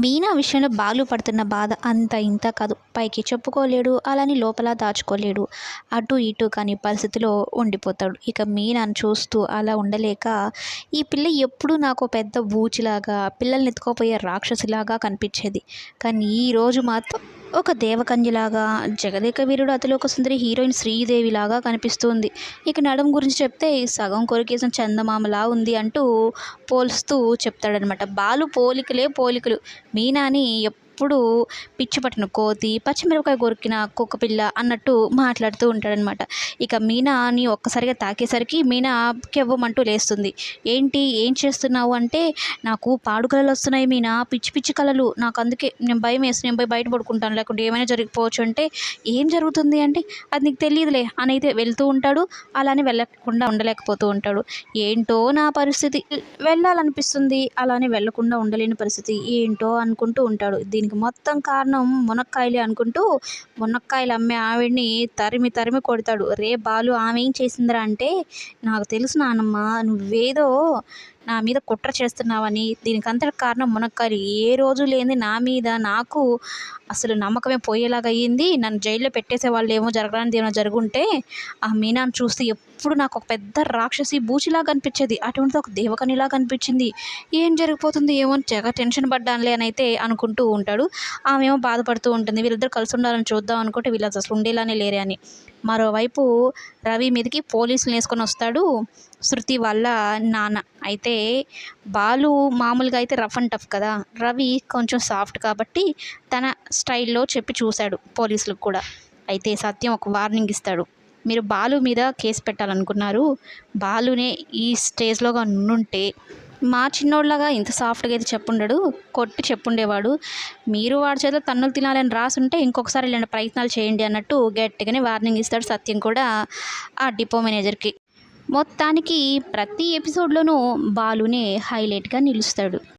మీనా విషయంలో బాలు పడుతున్న బాధ అంత ఇంత కాదు. పైకి చెప్పుకోలేడు అలాని లోపల దాచుకోలేడు. అటు ఇటు కాని పరిస్థితిలో ఉండిపోతాడు. ఇక మీనాను చూస్తూ అలా ఉండలేక ఈ పిల్ల ఎప్పుడూ నాకు పెద్ద బూచిలాగా పిల్లల్ని ఎత్తుకోపోయే రాక్షసిలాగా కనిపించేది. కానీ ఈరోజు మాత్రం ఒక దేవకన్యలాగా జగదేక వీరుడు అతిలోక సుందరి హీరోయిన్ శ్రీదేవిలాగా కనిపిస్తుంది. ఇక నడం గురించి చెప్తే సగం కొరికేసిన చందమామలా ఉంది అంటూ పోల్స్తూ చెప్తాడనమాట బాలు పోలికలే పోలికలు. మీనాని ఎప్పుడు పిచ్చి పట్టిన కోతి పచ్చిమిరపకాయ కొరికిన కుక్కపిల్ల అన్నట్టు మాట్లాడుతూ ఉంటాడనమాట ఇక మీనాని ఒక్కసారిగా తాకేసరికి మీనా కెవ్వమంటూ లేస్తుంది. ఏంటి? ఏం చేస్తున్నావు అంటే నాకు పాడు కళలు వస్తున్నాయి మీనా. పిచ్చి పిచ్చి కళలు. నాకు అందుకే నేను భయం వేసి నేను పోయి బయట పడుకుంటాను. లేకుంటే ఏమైనా జరిగిపోవచ్చు అంటే ఏం జరుగుతుంది అంటే అది నీకు తెలియదులే అని అయితే వెళ్తూ ఉంటాడు. అలానే వెళ్ళకుండా ఉండలేకపోతూ ఉంటాడు. ఏంటో నా పరిస్థితి. వెళ్ళాలనిపిస్తుంది. అలానే వెళ్ళకుండా ఉండలేని పరిస్థితి. ఏంటో అనుకుంటూ ఉంటాడు. దీనికి మొత్తం కారణం మునక్కాయలే అనుకుంటూ మునక్కాయలు అమ్మే ఆవిడ్ని తరిమి తరిమి కొడతాడు. రే బాలు ఆమె ఏం చేసిందిరా? అంటే నాకు తెలుసు నానమ్మ నువ్వేదో నా మీద కుట్ర చేస్తున్నావని. దీనికంతటి కారణం మునక్కాయలు. ఏ రోజు లేని నా మీద నాకు అసలు నమ్మకమే పోయేలాగా అయ్యింది. నన్ను జైల్లో పెట్టేసే వాళ్ళు ఏమో జరగడానికి ఏమో జరుగుంటే ఆ మీనాను చూస్తే ఎప్పుడు నాకు ఒక పెద్ద రాక్షసి బూచిలా కనిపించేది అటువంటిది ఒక దేవకనిలా కనిపించింది ఏం జరిగిపోతుంది? ఏమో తెగ టెన్షన్ పడ్డానులే అని అయితే అనుకుంటూ ఉంటాడు. ఆమె ఏమో బాధపడుతూ ఉంటుంది. వీళ్ళిద్దరు కలిసి ఉండాలని చూద్దాం అనుకుంటే వీళ్ళు అసలు ఉండేలానే లేరే అని. మరోవైపు రవి మీదకి పోలీసులు వేసుకొని వస్తాడు శృతి వాళ్ళ నాన్న. అయితే బాలు మామూలుగా అయితే రఫ్ అండ్ టఫ్ కదా. రవి కొంచెం సాఫ్ట్ కాబట్టి తన స్టైల్లో చెప్పి చూశాడు పోలీసులకు కూడా. అయితే సత్యం ఒక వార్నింగ్ ఇస్తాడు. మీరు బాలు మీద కేసు పెట్టాలనుకున్నారు. బాలునే ఈ స్టేజ్లోగా నుంటే మా చిన్నోళ్ళగా ఇంత సాఫ్ట్గా అయితే చెప్పుండడు కొట్టి చెప్పుండేవాడు. మీరు వాడి చేతిలో తన్నులు తినాలని రాసుంటే ఇంకొకసారి ఇలాంటి ప్రయత్నాలు చేయండి అన్నట్టు గట్టిగానే వార్నింగ్ ఇస్తాడు సత్యం కూడా ఆ డిపో మేనేజర్కి. మొత్తానికి ప్రతి ఎపిసోడ్లోనూ బాలునే హైలైట్గా నిలుస్తాడు.